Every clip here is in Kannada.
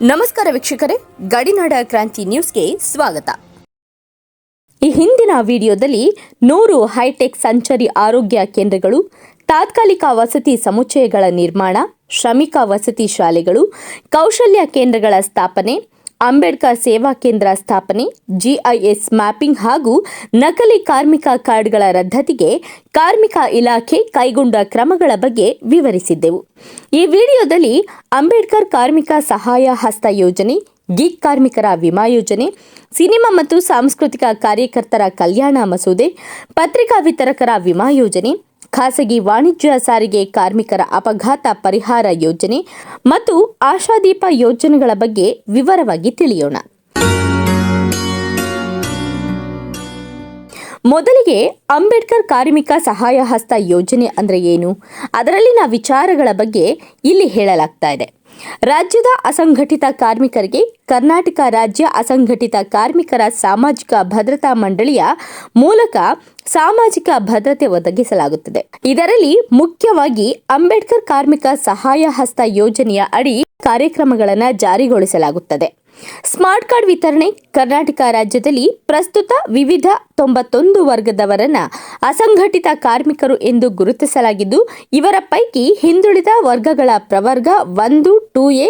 ನಮಸ್ಕಾರ ವೀಕ್ಷಕರೇ, ಗಡಿನಾಡ ಕ್ರಾಂತಿ ನ್ಯೂಸ್ಗೆ ಸ್ವಾಗತ. ಈ ಹಿಂದಿನ ವಿಡಿಯೋದಲ್ಲಿ ನೂರು ಹೈಟೆಕ್ ಸಂಚಾರಿ ಆರೋಗ್ಯ ಕೇಂದ್ರಗಳು, ತಾತ್ಕಾಲಿಕ ವಸತಿ ಸಮುಚ್ಚಯಗಳ ನಿರ್ಮಾಣ, ಶ್ರಮಿಕ ವಸತಿ ಶಾಲೆಗಳು, ಕೌಶಲ್ಯ ಕೇಂದ್ರಗಳ ಸ್ಥಾಪನೆ ಅಂಬೇಡ್ಕರ್ ಸೇವಾ ಕೇಂದ್ರ ಸ್ಥಾಪನೆ, ಜಿಐಎಸ್ ಮ್ಯಾಪಿಂಗ್ ಹಾಗೂ ನಕಲಿ ಕಾರ್ಮಿಕ ಕಾರ್ಡ್ಗಳ ರದ್ದತಿಗೆ ಕಾರ್ಮಿಕ ಇಲಾಖೆ ಕೈಗೊಂಡ ಕ್ರಮಗಳ ಬಗ್ಗೆ ವಿವರಿಸಿದ್ದೆವು. ಈ ವಿಡಿಯೋದಲ್ಲಿ ಅಂಬೇಡ್ಕರ್ ಕಾರ್ಮಿಕ ಸಹಾಯ ಹಸ್ತ ಯೋಜನೆ, ಗೀಕ್ ಕಾರ್ಮಿಕರ ವಿಮಾ ಯೋಜನೆ, ಸಿನಿಮಾ ಮತ್ತು ಸಾಂಸ್ಕೃತಿಕ ಕಾರ್ಯಕರ್ತರ ಕಲ್ಯಾಣ ಮಸೂದೆ, ಪತ್ರಿಕಾ ವಿತರಕರ ವಿಮಾ ಯೋಜನೆ ಖಾಸಗಿ ವಾಣಿಜ್ಯ ಸಾರಿಗೆ ಕಾರ್ಮಿಕರ ಅಪಘಾತ ಪರಿಹಾರ ಯೋಜನೆ ಮತ್ತು ಆಶಾದೀಪ ಯೋಜನೆಗಳ ಬಗ್ಗೆ ವಿವರವಾಗಿ ತಿಳಿಯೋಣ. ಮೊದಲಿಗೆ ಅಂಬೇಡ್ಕರ್ ಕಾರ್ಮಿಕ ಸಹಾಯ ಹಸ್ತ ಯೋಜನೆ ಅಂದರೆ ಏನು? ಅದರಲ್ಲಿನ ವಿಚಾರಗಳ ಬಗ್ಗೆ ಇಲ್ಲಿ ಹೇಳಲಾಗ್ತಾ ಇದೆ. ರಾಜ್ಯದ ಅಸಂಘಟಿತ ಕಾರ್ಮಿಕರಿಗೆ ಕರ್ನಾಟಕ ರಾಜ್ಯ ಅಸಂಘಟಿತ ಕಾರ್ಮಿಕರ ಸಾಮಾಜಿಕ ಭದ್ರತಾ ಮಂಡಳಿಯ ಮೂಲಕ ಸಾಮಾಜಿಕ ಭದ್ರತೆ ಒದಗಿಸಲಾಗುತ್ತದೆ. ಇದರಲ್ಲಿ ಮುಖ್ಯವಾಗಿ ಅಂಬೇಡ್ಕರ್ ಕಾರ್ಮಿಕ ಸಹಾಯ ಹಸ್ತ ಯೋಜನೆಯ ಅಡಿ ಕಾರ್ಯಕ್ರಮಗಳನ್ನು ಜಾರಿಗೊಳಿಸಲಾಗುತ್ತದೆ. ಸ್ಮಾರ್ಟ್ ಕಾರ್ಡ್ ವಿತರಣೆ ಕರ್ನಾಟಕ ರಾಜ್ಯದಲ್ಲಿ ಪ್ರಸ್ತುತ ವಿವಿಧ ತೊಂಬತ್ತೊಂದು ವರ್ಗದವರನ್ನ ಅಸಂಘಟಿತ ಕಾರ್ಮಿಕರು ಎಂದು ಗುರುತಿಸಲಾಗಿದ್ದು, ಇವರ ಪೈಕಿ ಹಿಂದುಳಿದ ವರ್ಗಗಳ ಪ್ರವರ್ಗ ಒಂದು, ಟೂ ಎ,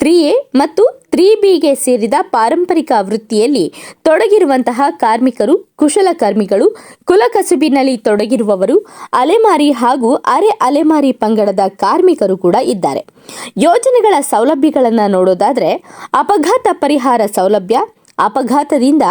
ತ್ರೀ ಎ ಮತ್ತು ತ್ರೀ ಬಿಗೆ ಸೇರಿದ ಪಾರಂಪರಿಕ ವೃತ್ತಿಯಲ್ಲಿ ತೊಡಗಿರುವಂತಹ ಕಾರ್ಮಿಕರು ಕುಶಲಕರ್ಮಿಗಳು ಕುಲಕಸುಬಿನಲ್ಲಿ ತೊಡಗಿರುವವರು, ಅಲೆಮಾರಿ ಹಾಗೂ ಅರೆ ಅಲೆಮಾರಿ ಪಂಗಡದ ಕಾರ್ಮಿಕರು ಕೂಡ ಇದ್ದಾರೆ. ಯೋಜನೆಗಳ ಸೌಲಭ್ಯಗಳನ್ನು ನೋಡೋದಾದರೆ, ಅಪಘಾತ ಪರಿಹಾರ ಸೌಲಭ್ಯ ಅಪಘಾತದಿಂದ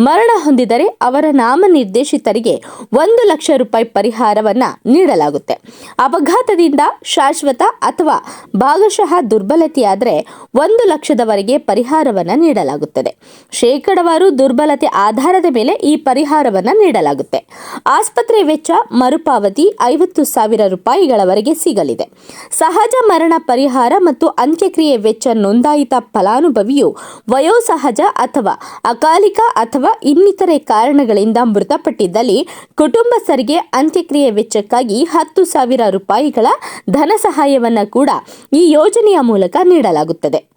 ಮರಣ ಹೊಂದಿದರೆ ಅವರ ನಾಮನಿರ್ದೇಶಿತರಿಗೆ ಒಂದು ಲಕ್ಷ ರೂಪಾಯಿ ಪರಿಹಾರವನ್ನ ನೀಡಲಾಗುತ್ತೆ. ಅಪಘಾತದಿಂದ ಶಾಶ್ವತ ಅಥವಾ ಭಾಗಶಃ ದುರ್ಬಲತೆಯಾದರೆ ಒಂದು ಲಕ್ಷದವರೆಗೆ ಪರಿಹಾರವನ್ನ ನೀಡಲಾಗುತ್ತದೆ. ಶೇಕಡವಾರು ದುರ್ಬಲತೆ ಆಧಾರದ ಮೇಲೆ ಈ ಪರಿಹಾರವನ್ನ ನೀಡಲಾಗುತ್ತೆ. ಆಸ್ಪತ್ರೆ ವೆಚ್ಚ ಮರುಪಾವತಿ ಐವತ್ತು ಸಾವಿರ ರೂಪಾಯಿಗಳವರೆಗೆ ಸಿಗಲಿದೆ. ಸಹಜ ಮರಣ ಪರಿಹಾರ ಮತ್ತು ಅಂತ್ಯಕ್ರಿಯೆ ವೆಚ್ಚ ನೋಂದಾಯಿತ ಫಲಾನುಭವಿಯು ವಯೋಸಹಜ ಅಥವಾ ಅಕಾಲಿಕ ಅಥವಾ ಇನ್ನಿತರೆ ಕಾರಣಗಳಿಂದ ಮೃತಪಟ್ಟಿದ್ದಲ್ಲಿ ಕುಟುಂಬಸ್ಥರಿಗೆ ಅಂತ್ಯಕ್ರಿಯೆ ವೆಚ್ಚಕ್ಕಾಗಿ ಹತ್ತು ಸಾವಿರ ರೂಪಾಯಿಗಳ ಧನ ಸಹಾಯವನ್ನು ಕೂಡ ಈ ಯೋಜನೆಯ ಮೂಲಕ ನೀಡಲಾಗುತ್ತದೆ.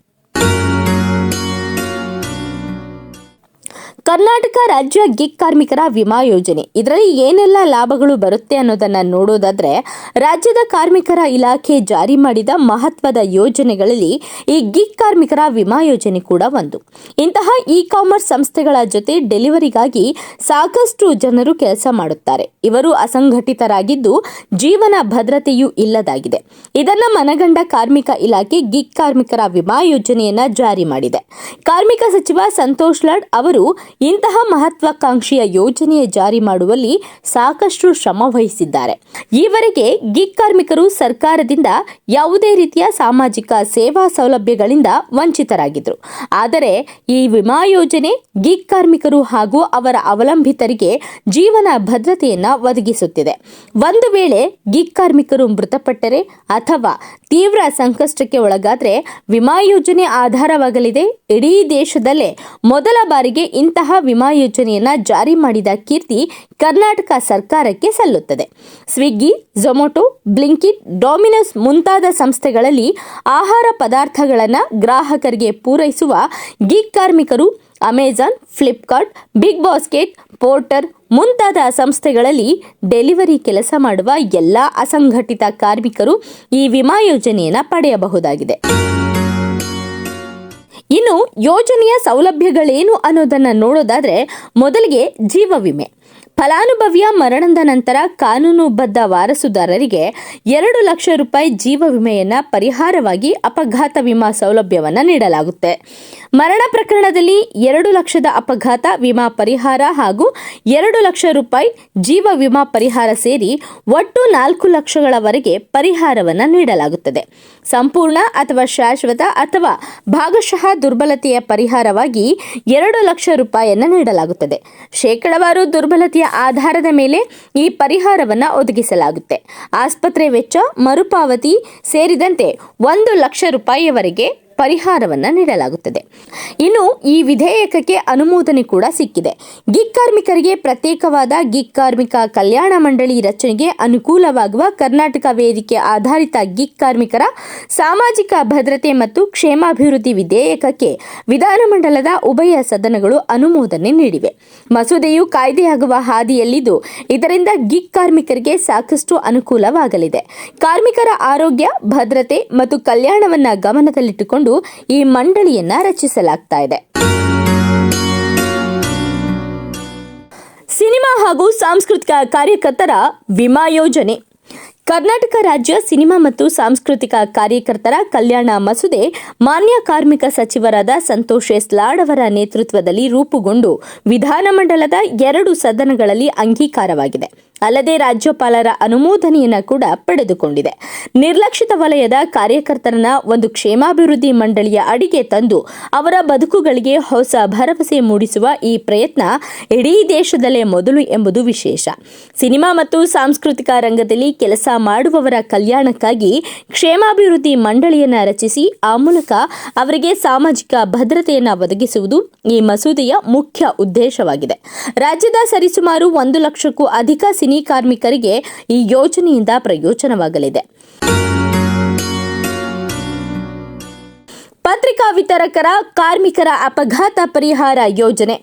ಕರ್ನಾಟಕ ರಾಜ್ಯ ಗಿಗ್ ಕಾರ್ಮಿಕರ ವಿಮಾ ಯೋಜನೆ. ಇದರಲ್ಲಿ ಏನೆಲ್ಲ ಲಾಭಗಳು ಬರುತ್ತೆ ಅನ್ನೋದನ್ನ ನೋಡೋದಾದ್ರೆ, ರಾಜ್ಯದ ಕಾರ್ಮಿಕರ ಇಲಾಖೆ ಜಾರಿ ಮಾಡಿದ ಮಹತ್ವದ ಯೋಜನೆಗಳಲ್ಲಿ ಈ ಗಿಗ್ ಕಾರ್ಮಿಕರ ವಿಮಾ ಯೋಜನೆ ಕೂಡ ಒಂದು. ಇಂತಹ ಇ ಕಾಮರ್ಸ್ ಸಂಸ್ಥೆಗಳ ಜೊತೆ ಡೆಲಿವರಿಗಾಗಿ ಸಾಕಷ್ಟು ಜನರು ಕೆಲಸ ಮಾಡುತ್ತಾರೆ. ಇವರು ಅಸಂಘಟಿತರಾಗಿದ್ದು ಜೀವನ ಭದ್ರತೆಯೂ ಇಲ್ಲದಾಗಿದೆ. ಇದನ್ನ ಮನಗಂಡ ಕಾರ್ಮಿಕ ಇಲಾಖೆ ಗಿಗ್ ಕಾರ್ಮಿಕರ ವಿಮಾ ಯೋಜನೆಯನ್ನ ಜಾರಿ ಮಾಡಿದೆ. ಕಾರ್ಮಿಕ ಸಚಿವ ಸಂತೋಷ್ ಲಾಡ್ ಅವರು ಇಂತಹ ಮಹತ್ವಾಕಾಂಕ್ಷೆಯ ಯೋಜನೆಯ ಜಾರಿ ಮಾಡುವಲ್ಲಿ ಸಾಕಷ್ಟು ಶ್ರಮ ವಹಿಸಿದ್ದಾರೆ ಈವರೆಗೆ ಗಿಗ್ ಕಾರ್ಮಿಕರು ಸರ್ಕಾರದಿಂದ ಯಾವುದೇ ರೀತಿಯ ಸಾಮಾಜಿಕ ಸೇವಾ ಸೌಲಭ್ಯಗಳಿಂದ ವಂಚಿತರಾಗಿದ್ರು ಆದರೆ ಈ ವಿಮಾ ಯೋಜನೆ ಗಿಗ್ ಕಾರ್ಮಿಕರು ಹಾಗೂ ಅವರ ಅವಲಂಬಿತರಿಗೆ ಜೀವನ ಭದ್ರತೆಯನ್ನ ಒದಗಿಸುತ್ತಿದೆ. ಒಂದು ವೇಳೆ ಗಿಗ್ ಕಾರ್ಮಿಕರು ಮೃತಪಟ್ಟರೆ ಅಥವಾ ತೀವ್ರ ಸಂಕಷ್ಟಕ್ಕೆ ಒಳಗಾದರೆ ವಿಮಾ ಯೋಜನೆ ಆಧಾರವಾಗಲಿದೆ. ಇಡೀ ದೇಶದಲ್ಲೇ ಮೊದಲ ಬಾರಿಗೆ ಇಂತಹ ವಿಮಾ ಯೋಜನೆಯನ್ನು ಜಾರಿ ಮಾಡಿದ ಕೀರ್ತಿ ಕರ್ನಾಟಕ ಸರ್ಕಾರಕ್ಕೆ ಸಲ್ಲುತ್ತದೆ. ಸ್ವಿಗ್ಗಿ ಝೊಮೊಟೊ ಬ್ಲಿಂಕಿಟ್, ಡೊಮಿನೋಸ್ ಮುಂತಾದ ಸಂಸ್ಥೆಗಳಲ್ಲಿ ಆಹಾರ ಪದಾರ್ಥಗಳನ್ನು ಗ್ರಾಹಕರಿಗೆ ಪೂರೈಸುವ ಗಿಗ್ ಕಾರ್ಮಿಕರು Amazon, Flipkart, big basket, Porter ಮುಂತಾದ ಸಂಸ್ಥೆಗಳಲ್ಲಿ ಡೆಲಿವರಿ ಕೆಲಸ ಮಾಡುವ ಎಲ್ಲ ಅಸಂಘಟಿತ ಕಾರ್ಮಿಕರು ಈ ವಿಮಾ ಯೋಜನೆಯನ್ನು ಪಡೆಯಬಹುದಾಗಿದೆ. ಇನ್ನು ಯೋಜನೆಯ ಸೌಲಭ್ಯಗಳೇನು ಅನ್ನೋದನ್ನ ನೋಡೋದಾದ್ರೆ ಮೊದಲಿಗೆ ಜೀವ ವಿಮೆ. ಫಲಾನುಭವಿಯ ಮರಣದ ನಂತರ ಕಾನೂನುಬದ್ಧ ವಾರಸುದಾರರಿಗೆ ಎರಡು ಲಕ್ಷ ರೂಪಾಯಿ ಜೀವ ವಿಮೆಯನ್ನ ಪರಿಹಾರವಾಗಿ ಅಪಘಾತ ವಿಮಾ ಸೌಲಭ್ಯವನ್ನು ನೀಡಲಾಗುತ್ತೆ. ಮರಣ ಪ್ರಕರಣದಲ್ಲಿ ಎರಡು ಲಕ್ಷದ ಅಪಘಾತ ವಿಮಾ ಪರಿಹಾರ ಹಾಗೂ ಎರಡು ಲಕ್ಷ ರೂಪಾಯಿ ಜೀವ ವಿಮಾ ಪರಿಹಾರ ಸೇರಿ ಒಟ್ಟು ನಾಲ್ಕು ಲಕ್ಷಗಳವರೆಗೆ ಪರಿಹಾರವನ್ನು ನೀಡಲಾಗುತ್ತದೆ. ಸಂಪೂರ್ಣ ಅಥವಾ ಶಾಶ್ವತ ಅಥವಾ ಭಾಗಶಃ ದುರ್ಬಲತೆಯ ಪರಿಹಾರವಾಗಿ ಎರಡು ಲಕ್ಷ ರೂಪಾಯಿಯನ್ನು ನೀಡಲಾಗುತ್ತದೆ. ಶೇಕಡವಾರು ದುರ್ಬಲತೆಯ ಆಧಾರದ ಮೇಲೆ ಈ ಪರಿಹಾರವನ್ನು ಒದಗಿಸಲಾಗುತ್ತೆ. ಆಸ್ಪತ್ರೆ ವೆಚ್ಚ ಮರುಪಾವತಿ ಸೇರಿದಂತೆ ಒಂದು ಲಕ್ಷ ರೂಪಾಯಿಯವರೆಗೆ ಪರಿಹಾರವನ್ನ ನೀಡಲಾಗುತ್ತದೆ. ಇನ್ನು ಈ ವಿಧೇಯಕಕ್ಕೆ ಅನುಮೋದನೆ ಕೂಡ ಸಿಕ್ಕಿದೆ. ಗಿಗ್ ಕಾರ್ಮಿಕರಿಗೆ ಪ್ರತ್ಯೇಕವಾದ ಗಿಗ್ ಕಾರ್ಮಿಕ ಕಲ್ಯಾಣ ಮಂಡಳಿ ರಚನೆಗೆ ಅನುಕೂಲವಾಗುವ ಕರ್ನಾಟಕ ವೇದಿಕೆ ಆಧಾರಿತ ಗಿಗ್ ಕಾರ್ಮಿಕರ ಸಾಮಾಜಿಕ ಭದ್ರತೆ ಮತ್ತು ಕ್ಷೇಮಾಭಿವೃದ್ಧಿ ವಿಧೇಯಕಕ್ಕೆ ವಿಧಾನಮಂಡಲದ ಉಭಯ ಸದನಗಳು ಅನುಮೋದನೆ ನೀಡಿವೆ. ಮಸೂದೆಯು ಕಾಯ್ದೆಯಾಗುವ ಹಾದಿಯಲ್ಲಿದ್ದು, ಇದರಿಂದ ಗಿಗ್ ಕಾರ್ಮಿಕರಿಗೆ ಸಾಕಷ್ಟು ಅನುಕೂಲವಾಗಲಿದೆ. ಕಾರ್ಮಿಕರ ಆರೋಗ್ಯ, ಭದ್ರತೆ ಮತ್ತು ಕಲ್ಯಾಣವನ್ನು ಗಮನದಲ್ಲಿಟ್ಟುಕೊಂಡು ಈ ಮಂಡಳಿಯನ್ನ ರಚಿಸಲಾಗ್ತಾ ಇದೆ. ಸಿನಿಮಾ ಹಾಗೂ ಸಾಂಸ್ಕೃತಿಕ ಕಾರ್ಯಕರ್ತರ ವಿಮಾ ಯೋಜನೆ. ಕರ್ನಾಟಕ ರಾಜ್ಯ ಸಿನಿಮಾ ಮತ್ತು ಸಾಂಸ್ಕೃತಿಕ ಕಾರ್ಯಕರ್ತರ ಕಲ್ಯಾಣ ಮಸೂದೆ ಮಾನ್ಯ ಕಾರ್ಮಿಕ ಸಚಿವರಾದ ಸಂತೋಷ್ ಎಸ್ ಲಾಡ್ ಅವರ ನೇತೃತ್ವದಲ್ಲಿ ರೂಪುಗೊಂಡು ವಿಧಾನಮಂಡಲದ ಎರಡು ಸದನಗಳಲ್ಲಿ ಅಂಗೀಕಾರವಾಗಿದೆ. ಅಲ್ಲದೆ ರಾಜ್ಯಪಾಲರ ಅನುಮೋದನೆಯನ್ನ ಕೂಡ ಪಡೆದುಕೊಂಡಿದೆ. ನಿರ್ಲಕ್ಷಿತ ವಲಯದ ಕಾರ್ಯಕರ್ತರನ್ನ ಒಂದು ಕ್ಷೇಮಾಭಿವೃದ್ಧಿ ಮಂಡಳಿಯ ಅಡಿಗೆ ತಂದು ಅವರ ಬದುಕುಗಳಿಗೆ ಹೊಸ ಭರವಸೆ ಮೂಡಿಸುವ ಈ ಪ್ರಯತ್ನ ಇಡೀ ದೇಶದಲ್ಲೇ ಮೊದಲು ಎಂಬುದು ವಿಶೇಷ. ಸಿನಿಮಾ ಮತ್ತು ಸಾಂಸ್ಕೃತಿಕ ರಂಗದಲ್ಲಿ ಕೆಲಸ ಮಾಡುವವರ ಕಲ್ಯಾಣಕ್ಕಾಗಿ ಕ್ಷೇಮಾಭಿವೃದ್ಧಿ ಮಂಡಳಿಯನ್ನ ರಚಿಸಿ, ಆ ಮೂಲಕ ಅವರಿಗೆ ಸಾಮಾಜಿಕ ಭದ್ರತೆಯನ್ನ ಒದಗಿಸುವುದು ಈ ಮಸೂದೆಯ ಮುಖ್ಯ ಉದ್ದೇಶವಾಗಿದೆ. ರಾಜ್ಯದ ಸರಿಸುಮಾರು ಒಂದು ಲಕ್ಷಕ್ಕೂ ಅಧಿಕ ಸಿನಿ ಕಾರ್ಮಿಕರಿಗೆ ಈ ಯೋಜನೆಯಿಂದ ಪ್ರಯೋಜನವಾಗಲಿದೆ. ಪತ್ರಿಕಾ ವಿತರಕರ ಕಾರ್ಮಿಕರ ಅಪಘಾತ ಪರಿಹಾರ ಯೋಜನೆ.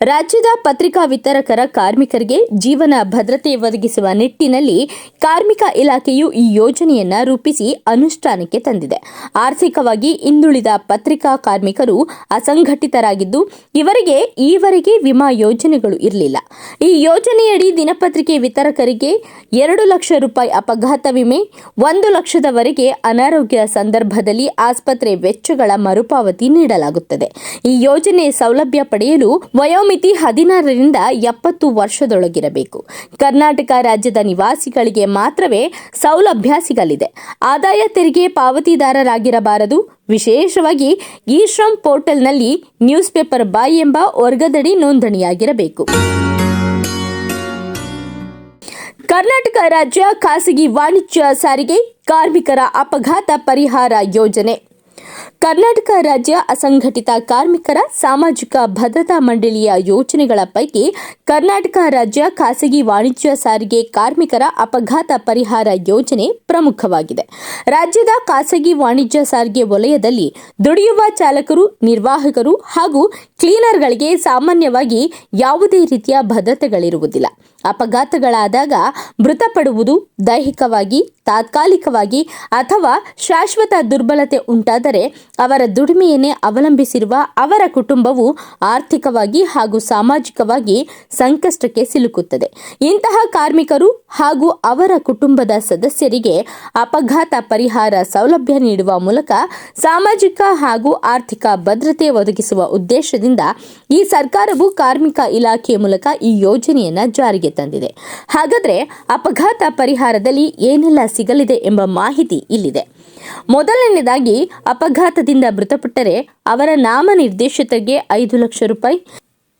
ರಾಜ್ಯದ ಪತ್ರಿಕಾ ವಿತರಕರ ಕಾರ್ಮಿಕರಿಗೆ ಜೀವನ ಭದ್ರತೆ ಒದಗಿಸುವ ನಿಟ್ಟಿನಲ್ಲಿ ಕಾರ್ಮಿಕ ಇಲಾಖೆಯು ಈ ಯೋಜನೆಯನ್ನ ರೂಪಿಸಿ ಅನುಷ್ಠಾನಕ್ಕೆ ತಂದಿದೆ. ಆರ್ಥಿಕವಾಗಿ ಹಿಂದುಳಿದ ಪತ್ರಿಕಾ ಕಾರ್ಮಿಕರು ಅಸಂಘಟಿತರಾಗಿದ್ದು, ಇವರಿಗೆ ಈವರೆಗೆ ವಿಮಾ ಯೋಜನೆಗಳು ಇರಲಿಲ್ಲ. ಈ ಯೋಜನೆಯಡಿ ದಿನಪತ್ರಿಕೆ ವಿತರಕರಿಗೆ ಎರಡು ಲಕ್ಷ ರೂಪಾಯಿ ಅಪಘಾತ ವಿಮೆ, ಒಂದು ಲಕ್ಷದವರೆಗೆ ಅನಾರೋಗ್ಯ ಸಂದರ್ಭದಲ್ಲಿ ಆಸ್ಪತ್ರೆ ವೆಚ್ಚಗಳ ಮರುಪಾವತಿ ನೀಡಲಾಗುತ್ತದೆ. ಈ ಯೋಜನೆ ಸೌಲಭ್ಯ ಪಡೆಯಲು ವಯೋಮಿತಿ ಹದಿನಾರರಿಂದ ಎಪ್ಪತ್ತು ವರ್ಷದೊಳಗಿರಬೇಕು. ಕರ್ನಾಟಕ ರಾಜ್ಯದ ನಿವಾಸಿಗಳಿಗೆ ಮಾತ್ರವೇ ಸೌಲಭ್ಯ ಸಿಗಲಿದೆ ಆದಾಯ ತೆರಿಗೆ ಪಾವತಿದಾರರಾಗಿರಬಾರದು. ವಿಶೇಷವಾಗಿ ಇ ಶ್ರಮ್ ಪೋರ್ಟಲ್ನಲ್ಲಿ ನ್ಯೂಸ್ ಪೇಪರ್ ಬಾಯ್ ಎಂಬ ವರ್ಗದಡಿ ನೋಂದಣಿಯಾಗಿರಬೇಕು. ಕರ್ನಾಟಕ ರಾಜ್ಯ ಖಾಸಗಿ ವಾಣಿಜ್ಯ ಸಾರಿಗೆ ಕಾರ್ಮಿಕರ ಅಪಘಾತ ಪರಿಹಾರ ಯೋಜನೆ ಕರ್ನಾಟಕ ರಾಜ್ಯ ಅಸಂಘಟಿತ ಕಾರ್ಮಿಕರ ಸಾಮಾಜಿಕ ಭದ್ರತಾ ಮಂಡಳಿಯ ಯೋಜನೆಗಳ ಪೈಕಿ ಕರ್ನಾಟಕ ರಾಜ್ಯ ಖಾಸಗಿ ವಾಣಿಜ್ಯ ಸಾರಿಗೆ ಕಾರ್ಮಿಕರ ಅಪಘಾತ ಪರಿಹಾರ ಯೋಜನೆ ಪ್ರಮುಖವಾಗಿದೆ. ರಾಜ್ಯದ ಖಾಸಗಿ ವಾಣಿಜ್ಯ ಸಾರಿಗೆ ವಲಯದಲ್ಲಿ ದುಡಿಯುವ ಚಾಲಕರು, ನಿರ್ವಾಹಕರು ಹಾಗೂ ಕ್ಲೀನರ್ಗಳಿಗೆ ಸಾಮಾನ್ಯವಾಗಿ ಯಾವುದೇ ರೀತಿಯ ಭದ್ರತೆಗಳಿರುವುದಿಲ್ಲ. ಅಪಘಾತಗಳಾದಾಗ ಮೃತಪಡುವುದು ದೈಹಿಕವಾಗಿ ತಾತ್ಕಾಲಿಕವಾಗಿ ಅಥವಾ ಶಾಶ್ವತ ದುರ್ಬಲತೆ ಉಂಟಾದರೆ ಅವರ ದುಡಿಮೆಯನ್ನೇ ಅವಲಂಬಿಸಿರುವ ಅವರ ಕುಟುಂಬವು ಆರ್ಥಿಕವಾಗಿ ಹಾಗೂ ಸಾಮಾಜಿಕವಾಗಿ ಸಂಕಷ್ಟಕ್ಕೆ ಸಿಲುಕುತ್ತದೆ. ಇಂತಹ ಕಾರ್ಮಿಕರು ಹಾಗೂ ಅವರ ಕುಟುಂಬದ ಸದಸ್ಯರಿಗೆ ಅಪಘಾತ ಪರಿಹಾರ ಸೌಲಭ್ಯ ನೀಡುವ ಮೂಲಕ ಸಾಮಾಜಿಕ ಹಾಗೂ ಆರ್ಥಿಕ ಭದ್ರತೆ ಒದಗಿಸುವ ಉದ್ದೇಶದಿಂದ ಈ ಸರ್ಕಾರವು ಕಾರ್ಮಿಕ ಇಲಾಖೆಯ ಮೂಲಕ ಈ ಯೋಜನೆಯನ್ನು ಜಾರಿಗೆ ತಂದಿದೆ. ಹಾಗಾದರೆ ಅಪಘಾತ ಪರಿಹಾರದಲ್ಲಿ ಏನೆಲ್ಲ ಸಿಗಲಿದೆ ಎಂಬ ಮಾಹಿತಿ ಇಲ್ಲಿದೆ. ಮೊದಲನೇದಾಗಿ ಅಪಘಾತದಿಂದ ಮೃತಪಟ್ಟರೆ ಅವರ ನಾಮನಿರ್ದೇಶಿತರಿಗೆ ಐದು ಲಕ್ಷ ರೂಪಾಯಿ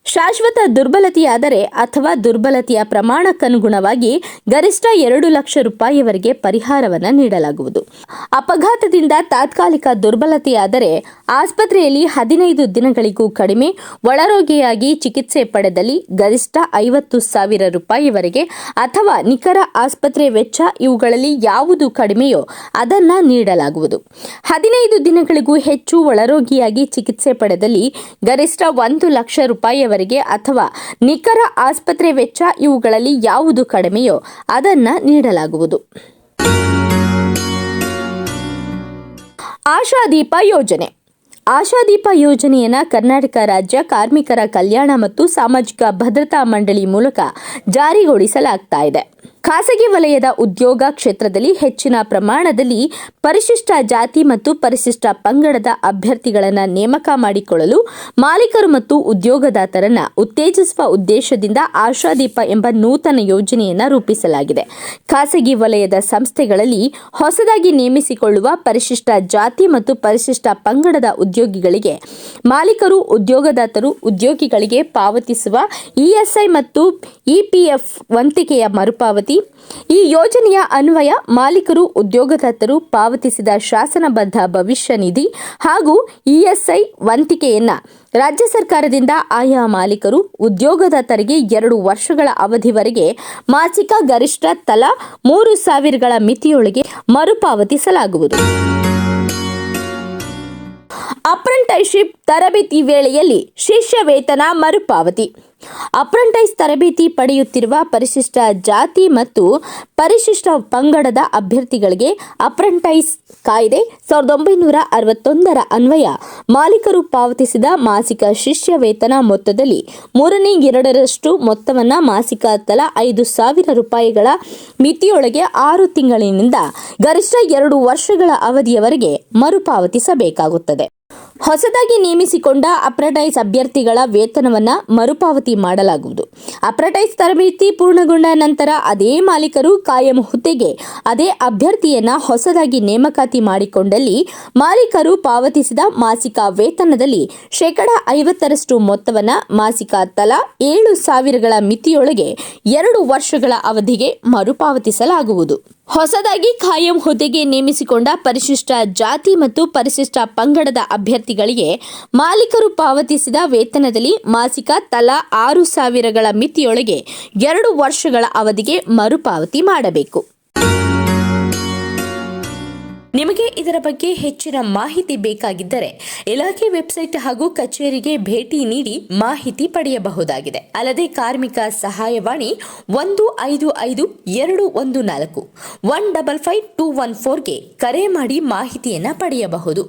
ಶಾಶ್ವತ ದುರ್ಬಲತೆಯಾದರೆ ಅಥವಾ ದುರ್ಬಲತೆಯ ಪ್ರಮಾಣಕ್ಕನುಗುಣವಾಗಿ ಗರಿಷ್ಠ ಎರಡು ಲಕ್ಷ ರೂಪಾಯಿವರೆಗೆ ಪರಿಹಾರವನ್ನು ನೀಡಲಾಗುವುದು. ಅಪಘಾತದಿಂದ ತಾತ್ಕಾಲಿಕ ದುರ್ಬಲತೆಯಾದರೆ ಆಸ್ಪತ್ರೆಯಲ್ಲಿ ಹದಿನೈದು ದಿನಗಳಿಗೂ ಕಡಿಮೆ ಒಳರೋಗಿಯಾಗಿ ಚಿಕಿತ್ಸೆ ಪಡೆದಲ್ಲಿ ಗರಿಷ್ಠ ಐವತ್ತು ಸಾವಿರ ರೂಪಾಯಿವರೆಗೆ ಅಥವಾ ನಿಖರ ಆಸ್ಪತ್ರೆ ವೆಚ್ಚ ಇವುಗಳಲ್ಲಿ ಯಾವುದು ಕಡಿಮೆಯೋ ಅದನ್ನು ನೀಡಲಾಗುವುದು. ಹದಿನೈದು ದಿನಗಳಿಗೂ ಹೆಚ್ಚು ಒಳರೋಗಿಯಾಗಿ ಚಿಕಿತ್ಸೆ ಪಡೆದಲ್ಲಿ ಗರಿಷ್ಠ ಒಂದು ಲಕ್ಷ ರೂಪಾಯಿವರೆಗೆ ಅಥವಾ ನಿಖರ ಆಸ್ಪತ್ರೆ ವೆಚ್ಚ ಇವುಗಳಲ್ಲಿ ಯಾವುದು ಕಡಿಮೆಯೋ ಅದನ್ನು ನೀಡಲಾಗುವುದು. ಆಶಾದೀಪ ಯೋಜನೆ. ಆಶಾದೀಪ ಯೋಜನೆಯನ್ನ ಕರ್ನಾಟಕ ರಾಜ್ಯ ಕಾರ್ಮಿಕರ ಕಲ್ಯಾಣ ಮತ್ತು ಸಾಮಾಜಿಕ ಭದ್ರತಾ ಮಂಡಳಿ ಮೂಲಕ ಜಾರಿಗೊಳಿಸಲಾಗ್ತಾ ಇದೆ. ಖಾಸಗಿ ವಲಯದ ಉದ್ಯೋಗ ಕ್ಷೇತ್ರದಲ್ಲಿ ಹೆಚ್ಚಿನ ಪ್ರಮಾಣದಲ್ಲಿ ಪರಿಶಿಷ್ಟ ಜಾತಿ ಮತ್ತು ಪರಿಶಿಷ್ಟ ಪಂಗಡದ ಅಭ್ಯರ್ಥಿಗಳನ್ನು ನೇಮಕ ಮಾಡಿಕೊಳ್ಳಲು ಮಾಲೀಕರು ಮತ್ತು ಉದ್ಯೋಗದಾತರನ್ನು ಉತ್ತೇಜಿಸುವ ಉದ್ದೇಶದಿಂದ ಆಶಾದೀಪ ಎಂಬ ನೂತನ ಯೋಜನೆಯನ್ನು ರೂಪಿಸಲಾಗಿದೆ. ಖಾಸಗಿ ವಲಯದ ಸಂಸ್ಥೆಗಳಲ್ಲಿ ಹೊಸದಾಗಿ ನೇಮಿಸಿಕೊಳ್ಳುವ ಪರಿಶಿಷ್ಟ ಜಾತಿ ಮತ್ತು ಪರಿಶಿಷ್ಟ ಪಂಗಡದ ಉದ್ಯೋಗಿಗಳಿಗೆ ಮಾಲೀಕರು, ಉದ್ಯೋಗದಾತರು, ಉದ್ಯೋಗಿಗಳಿಗೆ ಪಾವತಿಸುವ ಇಎಸ್ಐ ಮತ್ತು ಇಪಿಎಫ್ ವಂತಿಕೆಯ ಮರುಪಾವತಿ ಈ ಯೋಜನೆಯ ಅನ್ವಯ ಮಾಲೀಕರು, ಉದ್ಯೋಗದಾತರು ಪಾವತಿಸಿದ ಶಾಸನಬದ್ಧ ಭವಿಷ್ಯ ನಿಧಿ ಹಾಗೂ ಇಎಸ್ಐ ವಂತಿಕೆಯನ್ನ ರಾಜ್ಯ ಸರ್ಕಾರದಿಂದ ಆಯಾ ಮಾಲೀಕರು, ಉದ್ಯೋಗದಾತರಿಗೆ ಎರಡು ವರ್ಷಗಳ ಅವಧಿವರೆಗೆ ಮಾಸಿಕ ಗರಿಷ್ಠ ತಲಾ ಮೂರು ಸಾವಿರಗಳ ಮಿತಿಯೊಳಗೆ ಮರುಪಾವತಿಸಲಾಗುವುದು. ಅಪ್ರೆಂಟೈಶಿಪ್ ತರಬೇತಿ ವೇಳೆಯಲ್ಲಿ ಶಿಷ್ಯ ವೇತನ ಮರುಪಾವತಿ ಅಪ್ರೆಂಟೈಸ್ ತರಬೇತಿ ಪಡೆಯುತ್ತಿರುವ ಪರಿಶಿಷ್ಟ ಜಾತಿ ಮತ್ತು ಪರಿಶಿಷ್ಟ ಪಂಗಡದ ಅಭ್ಯರ್ಥಿಗಳಿಗೆ ಅಪ್ರೆಂಟೈಸ್ ಕಾಯ್ದೆ ಸಾವಿರದ ಒಂಬೈನೂರ ಅರವತ್ತೊಂದರ ಅನ್ವಯ. ಮಾಲೀಕರು ಪಾವತಿಸಿದ ಮಾಸಿಕ ಶಿಷ್ಯ ವೇತನ ಮೊತ್ತದಲ್ಲಿ ಮೂರನೇ ಎರಡರಷ್ಟು ಮೊತ್ತವನ್ನು ಮಾಸಿಕ ತಲಾ ಐದು ಸಾವಿರ ರೂಪಾಯಿಗಳ ಮಿತಿಯೊಳಗೆ ಆರು ತಿಂಗಳಿನಿಂದ ಗರಿಷ್ಠ ಎರಡು ವರ್ಷಗಳ ಅವಧಿಯವರೆಗೆ ಮರುಪಾವತಿಸಬೇಕಾಗುತ್ತದೆ. ಹೊಸದಾಗಿ ನೇಮಿಸಿಕೊಂಡ ಅಪ್ರಟೈಸ್ ಅಭ್ಯರ್ಥಿಗಳ ವೇತನವನ್ನ ಮರುಪಾವತಿ ಮಾಡಲಾಗುವುದು. ಅಪ್ರಟೈಸ್ ತರಬೇತಿ ಪೂರ್ಣಗೊಂಡ ನಂತರ ಅದೇ ಮಾಲೀಕರು ಕಾಯಂ ಹುದ್ದೆಗೆ ಅದೇ ಅಭ್ಯರ್ಥಿಯನ್ನ ಹೊಸದಾಗಿ ನೇಮಕಾತಿ ಮಾಡಿಕೊಂಡಲ್ಲಿ ಮಾಲೀಕರು ಪಾವತಿಸಿದ ಮಾಸಿಕ ವೇತನದಲ್ಲಿ ಶೇಕಡ ಐವತ್ತರಷ್ಟು ಮೊತ್ತವನ್ನ ಮಾಸಿಕ ತಲಾ ಏಳು ಸಾವಿರಗಳ ಮಿತಿಯೊಳಗೆ ಎರಡು ವರ್ಷಗಳ ಅವಧಿಗೆ ಮರುಪಾವತಿಸಲಾಗುವುದು. ಹೊಸದಾಗಿ ಖಾಯಂ ಹುದ್ದೆಗೆ ನೇಮಿಸಿಕೊಂಡ ಪರಿಶಿಷ್ಟ ಜಾತಿ ಮತ್ತು ಪರಿಶಿಷ್ಟ ಪಂಗಡದ ಅಭ್ಯರ್ಥಿಗಳಿಗೆ ಮಾಲೀಕರು ಪಾವತಿಸಿದ ವೇತನದಲ್ಲಿ ಮಾಸಿಕ ತಲಾ ಆರು ಸಾವಿರಗಳ ಮಿತಿಯೊಳಗೆ ಎರಡು ವರ್ಷಗಳ ಅವಧಿಗೆ ಮರುಪಾವತಿ ಮಾಡಬೇಕು. ನಿಮಗೆ ಇದರ ಬಗ್ಗೆ ಹೆಚ್ಚಿನ ಮಾಹಿತಿ ಬೇಕಾಗಿದ್ದರೆ ಇಲಾಖೆ ವೆಬ್ಸೈಟ್ ಹಾಗೂ ಕಚೇರಿಗೆ ಭೇಟಿ ನೀಡಿ ಮಾಹಿತಿ ಪಡೆಯಬಹುದಾಗಿದೆ. ಅಲ್ಲದೆ ಕಾರ್ಮಿಕ ಸಹಾಯವಾಣಿ ಒಂದು ಐದು ಐದು ಎರಡು ಒಂದು ನಾಲ್ಕು, one double five two one ಫೋರ್ಗೆ ಕರೆ ಮಾಡಿ ಮಾಹಿತಿಯನ್ನು ಪಡೆಯಬಹುದು.